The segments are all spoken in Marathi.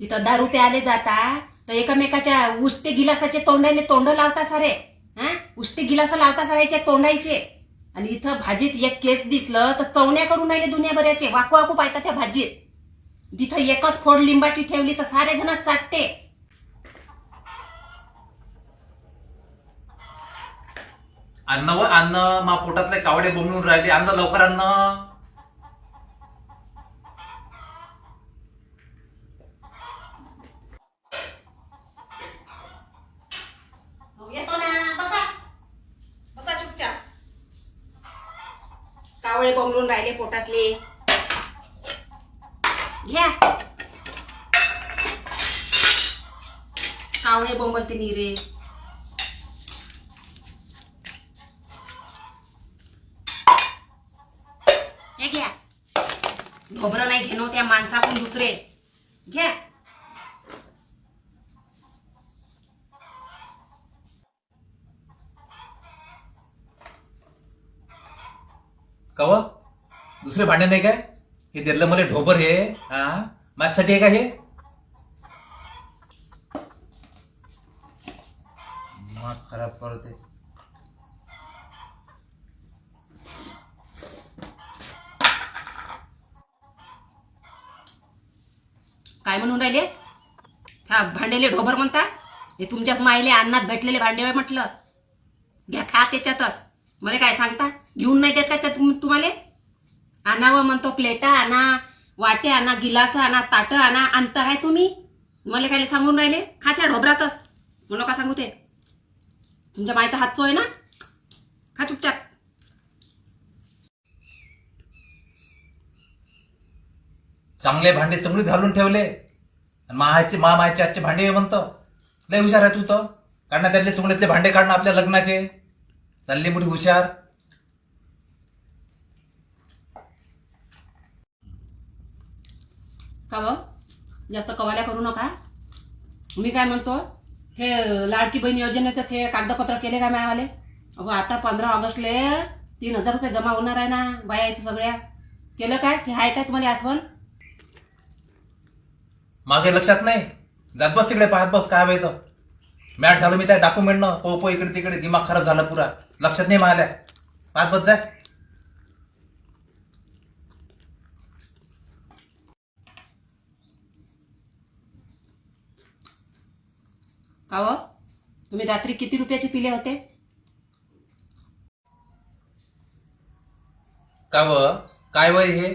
तिथं दारू प्याले जाता तर एकमेकाच्या उष्टे गिलासाचे तोंडाने तोंड लावता सारे. हा? उष्टे गिलास लावता सारायचे तोंडायचे. आणि इथं भाजीत एक केस दिसलं तर चवण्या करून राहिले दुनियाभऱ्याचे वाकू वाकू पाहता त्या भाजीत. जिथं एकच फोड लिंबाची ठेवली तर सारे जण चाटते. अन्न व अन्न मा पोटातले कावडे बोंबून राहिले. अन्न लवकर अन्न येतो ना बसा बसा चुपचाप कावळे बोंबलून राहिले पोटातले. घ्या. कावळे बोंबलते निरे. घ्या. ढोबरं नाही घेणं त्या माणसाकडून दुसरे. घ्या. कव दुसरे भांडे नाही काय? हे दिलं मला ढोबर हे. हा? माझ्यासाठी आहे का हे? खराब करते. काय म्हणून राहिले? हा भांडेले ढोबर म्हणता? हे तुमच्याच मायले अन्नात भेटलेले भांडे म्हटलं. घ्या खा त्याच्यातच. मला काय सांगता? घेऊन नाही देत काय त्या तुम- आणावं म्हणतो प्लेटा आणा वाटे आणा गिलास आणा ताटं आणा आणता काय तुम्ही? मला काय सांगून राहिले? खात्या ढोबरातच. म्हणून का सांगू ते. तुमच्या मायचा हातचो आहे ना? खा चुपचाप. चांगले भांडे चमडीत घालून ठेवले. आणि माहाचे मा मायचे आजचे भांडे हे लय हुशार आहे तू तर. काढणं त्यातले चुंगड्यातले भांडे काढणं आपल्या लग्नाचे. चालली मोठी हुशार. का व जास्त कवाल्या करू नका. मी काय म्हणतो हे लाडकी बहीण योजनेचं ते कागदपत्र केले का मायावाले? अहो आता पंधरा ऑगस्टले तीन हजार रुपये जमा होणार आहे ना बायाचं सगळ्या. केलं काय? ते आहे काय तुम्हाला आठवण? मागे लक्षात नाही? जात बस तिकडे पाहत बस काय तर मॅट झालो मी त्या डॉक्युमेंटनं पो पो इकडे तिकडे दिमाग खराब झाला पुरा. लक्षात नाही मागल्या पाहत बस जाय. का व तुम्ही रात्री किती रुपयाचे पिले होते? का व? काय वय हे?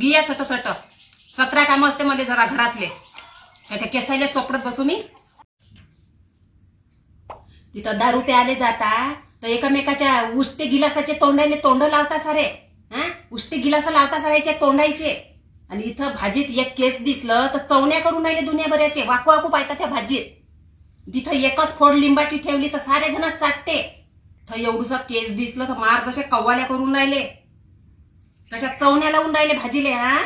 गिया चट चट. सतरा कामं असते मध्ये जरा घरातले. काय त्या केसायला चोपडत बसू मी. तिथं दारू प्याले जाता. तर एकमेकाच्या उष्टे गिलासाचे तोंडाने तोंड लावता सारे. हा? उष्टे गिलास लावता सारायचे तोंडायचे आणि इथं भाजीत एक केस दिसलं तर चवण्या करून राहिले दुनिया बऱ्याचे वाकू वाकू पाहता त्या भाजीत. जिथं एकच फोड लिंबाची ठेवली तर सारे जण चाटते. तर एवढूसा केस दिसलं तर मार जसे कव्वाल्या करून राहिले. कशा चवण्या लावून राहिले भाजीले हा?